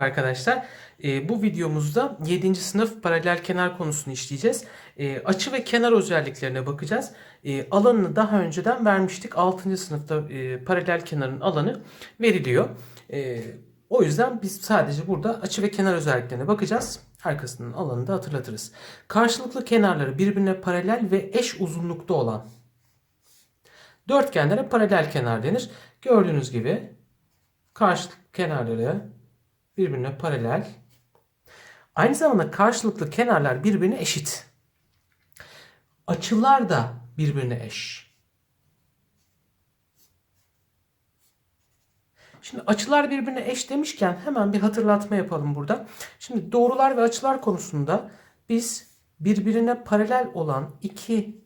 Arkadaşlar e, bu videomuzda 7. sınıf paralel kenar konusunu işleyeceğiz. E, açı ve kenar özelliklerine bakacağız. E, alanını daha önceden vermiştik. 6. sınıfta e, paralel kenarın alanı veriliyor. E, o yüzden biz sadece burada açı ve kenar özelliklerine bakacağız. Arkasının alanını da hatırlatırız. Karşılıklı kenarları birbirine paralel ve eş uzunlukta olan dörtgenlere paralel kenar denir. Gördüğünüz gibi karşılıklı kenarları birbirine paralel. Aynı zamanda karşılıklı kenarlar birbirine eşit. Açılar da birbirine eş. Şimdi açılar birbirine eş demişken hemen bir hatırlatma yapalım burada. Şimdi doğrular ve açılar konusunda biz birbirine paralel olan iki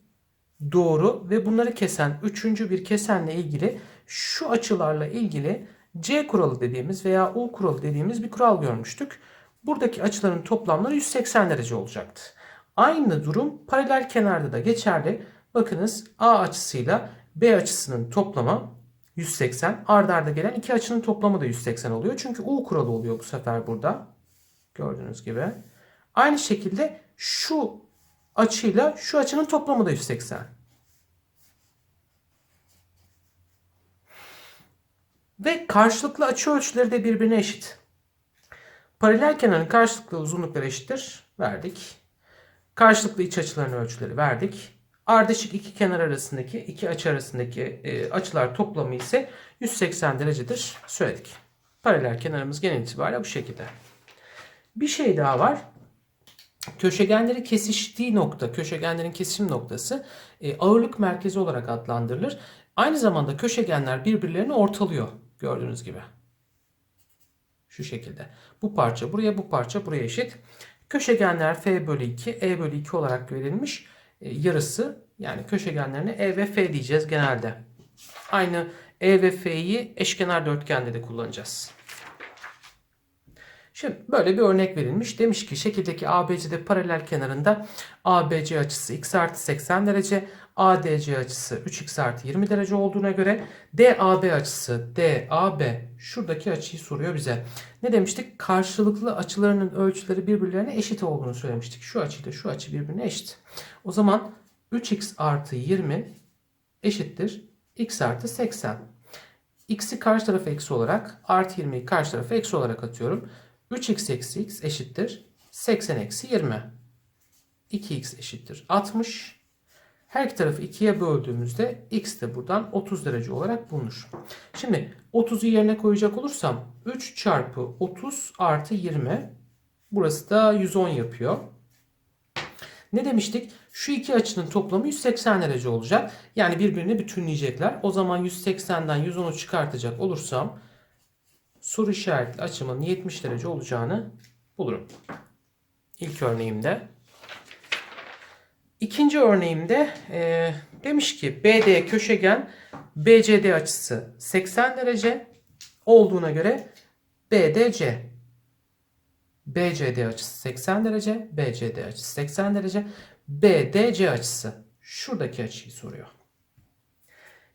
doğru ve bunları kesen üçüncü bir kesenle ilgili şu açılarla ilgili C kuralı dediğimiz veya U kuralı dediğimiz bir kural görmüştük. Buradaki açıların toplamları 180 derece olacaktı. Aynı durum paralel kenarda da geçerli. Bakınız A açısıyla B açısının toplamı 180. Arda arda gelen iki açının toplamı da 180 oluyor. Çünkü U kuralı oluyor bu sefer burada. Gördüğünüz gibi. Aynı şekilde şu açıyla şu açının toplamı da 180. Ve karşılıklı açı ölçüleri de birbirine eşit. Paralel kenarın karşılıklı uzunlukları eşittir. Verdik. Karşılıklı iç açıların ölçüleri verdik. Ardışık iki kenar arasındaki iki açı arasındaki e, açılar toplamı ise 180 derecedir söyledik. Paralel kenarımız genel itibariyle bu şekilde. Bir şey daha var. Köşegenleri kesiştiği nokta, köşegenlerin kesişim noktası e, ağırlık merkezi olarak adlandırılır. Aynı zamanda köşegenler birbirlerini ortalıyor gördüğünüz gibi. Şu şekilde. Bu parça buraya, bu parça buraya eşit. Köşegenler f bölü 2, e bölü 2 olarak verilmiş. E, yarısı yani köşegenlerine e ve f diyeceğiz genelde. Aynı e ve f'yi eşkenar dörtgende de kullanacağız. Şimdi böyle bir örnek verilmiş. Demiş ki şekildeki ABC'de paralel kenarında ABC açısı x artı 80 derece, ADC açısı 3x artı 20 derece olduğuna göre DAB açısı DAB şuradaki açıyı soruyor bize. Ne demiştik? Karşılıklı açılarının ölçüleri birbirlerine eşit olduğunu söylemiştik. Şu açıyla şu açı birbirine eşit. O zaman 3x artı 20 eşittir x artı 80. X'i karşı tarafa eksi olarak artı 20'yi karşı tarafa eksi olarak atıyorum. 3x eksi x eşittir 80 eksi 20. 2x eşittir 60. Her iki tarafı 2'ye böldüğümüzde x de buradan 30 derece olarak bulunur. Şimdi 30'u yerine koyacak olursam 3 çarpı 30 artı 20 burası da 110 yapıyor. Ne demiştik? Şu iki açının toplamı 180 derece olacak. Yani birbirini bütünleyecekler. O zaman 180'den 110'u çıkartacak olursam soru işaretli açımın 70 derece olacağını bulurum. İlk örneğimde. İkinci örneğimde e, demiş ki BD köşegen BCD açısı 80 derece olduğuna göre BDC BCD açısı 80 derece, BCD açısı 80 derece, BDC açısı şuradaki açıyı soruyor.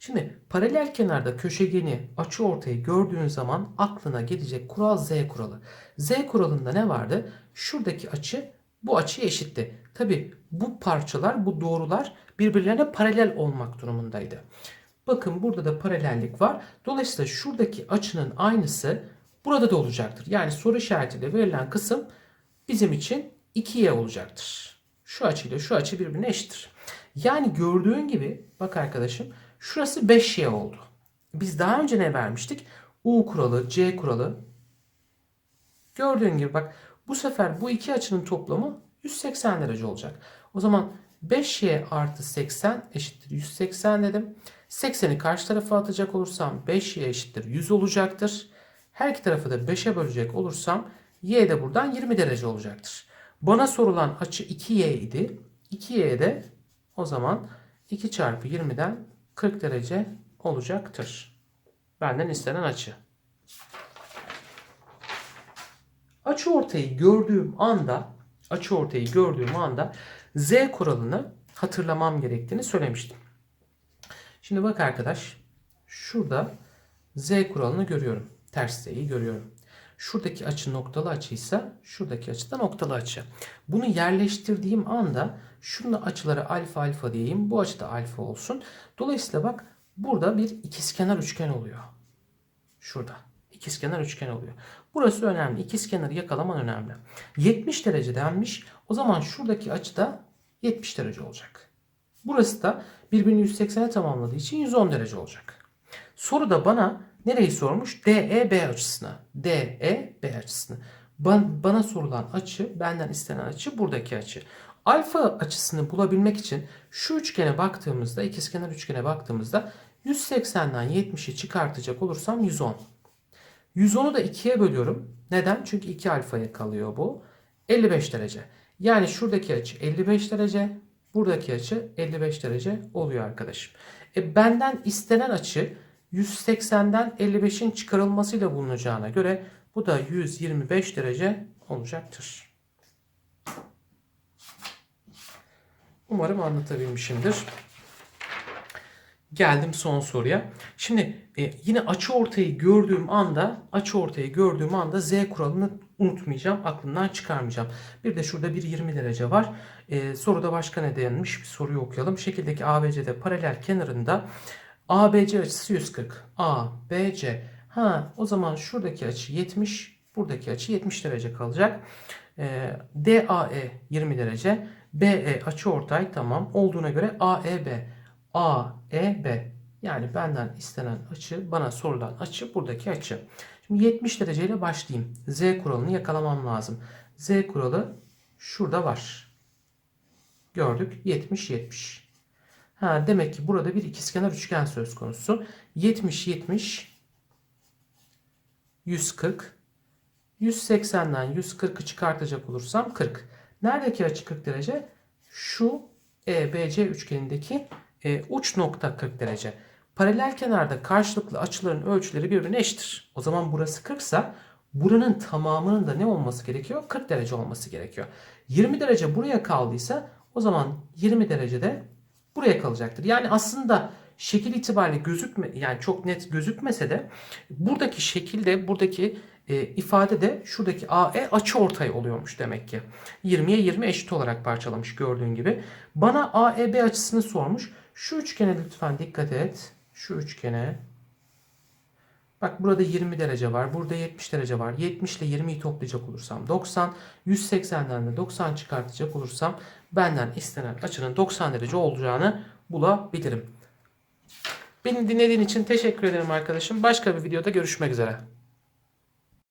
Şimdi paralel kenarda köşegeni açı ortayı gördüğün zaman aklına gelecek kural Z kuralı. Z kuralında ne vardı? Şuradaki açı bu açıya eşitti. Tabi bu parçalar, bu doğrular birbirlerine paralel olmak durumundaydı. Bakın burada da paralellik var. Dolayısıyla şuradaki açının aynısı burada da olacaktır. Yani soru işaretiyle verilen kısım bizim için 2y olacaktır. Şu açıyla şu açı birbirine eşittir. Yani gördüğün gibi bak arkadaşım şurası 5y oldu. Biz daha önce ne vermiştik? U kuralı, C kuralı. Gördüğün gibi bak bu sefer bu iki açının toplamı 180 derece olacak. O zaman 5y artı 80 eşittir 180 dedim. 80'i karşı tarafa atacak olursam 5y eşittir 100 olacaktır. Her iki tarafı da 5'e bölecek olursam y de buradan 20 derece olacaktır. Bana sorulan açı 2y idi. 2y de o zaman 2 çarpı 20'den 40 derece olacaktır. Benden istenen açı. Açı ortayı gördüğüm anda açı ortayı gördüğüm anda z kuralını hatırlamam gerektiğini söylemiştim. Şimdi bak arkadaş şurada z kuralını görüyorum. Ters z'yi görüyorum. Şuradaki açı noktalı açıysa şuradaki açı da noktalı açı. Bunu yerleştirdiğim anda şunun açıları alfa alfa diyeyim. Bu açı da alfa olsun. Dolayısıyla bak burada bir ikizkenar üçgen oluyor. Şurada. İkizkenar üçgen oluyor. Burası önemli. İkizkenarı yakalaman önemli. 70 derece denmiş. O zaman şuradaki açı da 70 derece olacak. Burası da birbirini 180'e tamamladığı için 110 derece olacak. Soruda bana nereyi sormuş? DEB açısına. DEB açısını. Ban- bana sorulan açı, benden istenen açı buradaki açı. Alfa açısını bulabilmek için şu üçgene baktığımızda, ikizkenar üçgene baktığımızda 180'den 70'i çıkartacak olursam 110. 110'u da 2'ye bölüyorum. Neden? Çünkü 2 alfaya kalıyor bu. 55 derece. Yani şuradaki açı 55 derece. Buradaki açı 55 derece oluyor arkadaşım. E benden istenen açı 180'den 55'in çıkarılmasıyla bulunacağına göre bu da 125 derece olacaktır. Umarım anlatabilmişimdir. Geldim son soruya. Şimdi e, yine açı ortayı gördüğüm anda açı ortayı gördüğüm anda z kuralını unutmayacağım. Aklımdan çıkarmayacağım. Bir de şurada bir 20 derece var. E, soruda başka ne denmiş? Bir soruyu okuyalım. Şekildeki ABC'de paralel kenarında ABC açısı 140. ABC. Ha o zaman şuradaki açı 70. Buradaki açı 70 derece kalacak. E, DAE 20 derece. BE açı ortay tamam. Olduğuna göre AEB. AEB yani benden istenen açı, bana sorulan açı buradaki açı. Şimdi 70 dereceyle başlayayım. Z kuralını yakalamam lazım. Z kuralı şurada var. Gördük. 70 70. Ha demek ki burada bir ikizkenar üçgen söz konusu. 70 70 140 180'den 140'ı çıkartacak olursam 40. Neredeki açı 40 derece? Şu EBC üçgenindeki e, uç nokta 40 derece. Paralel kenarda karşılıklı açıların ölçüleri birbirine eşittir. O zaman burası 40 ise buranın tamamının da ne olması gerekiyor? 40 derece olması gerekiyor. 20 derece buraya kaldıysa o zaman 20 derecede buraya kalacaktır. Yani aslında şekil itibariyle gözükme yani çok net gözükmese de buradaki şekilde buradaki e, ifade de şuradaki AE açı ortay oluyormuş demek ki. 20'ye 20 eşit olarak parçalamış gördüğün gibi. Bana AEB açısını sormuş. Şu üçgene lütfen dikkat et. Şu üçgene. Bak burada 20 derece var. Burada 70 derece var. 70 ile 20'yi toplayacak olursam 90. 180'den de 90 çıkartacak olursam benden istenen açının 90 derece olacağını bulabilirim. Beni dinlediğin için teşekkür ederim arkadaşım. Başka bir videoda görüşmek üzere.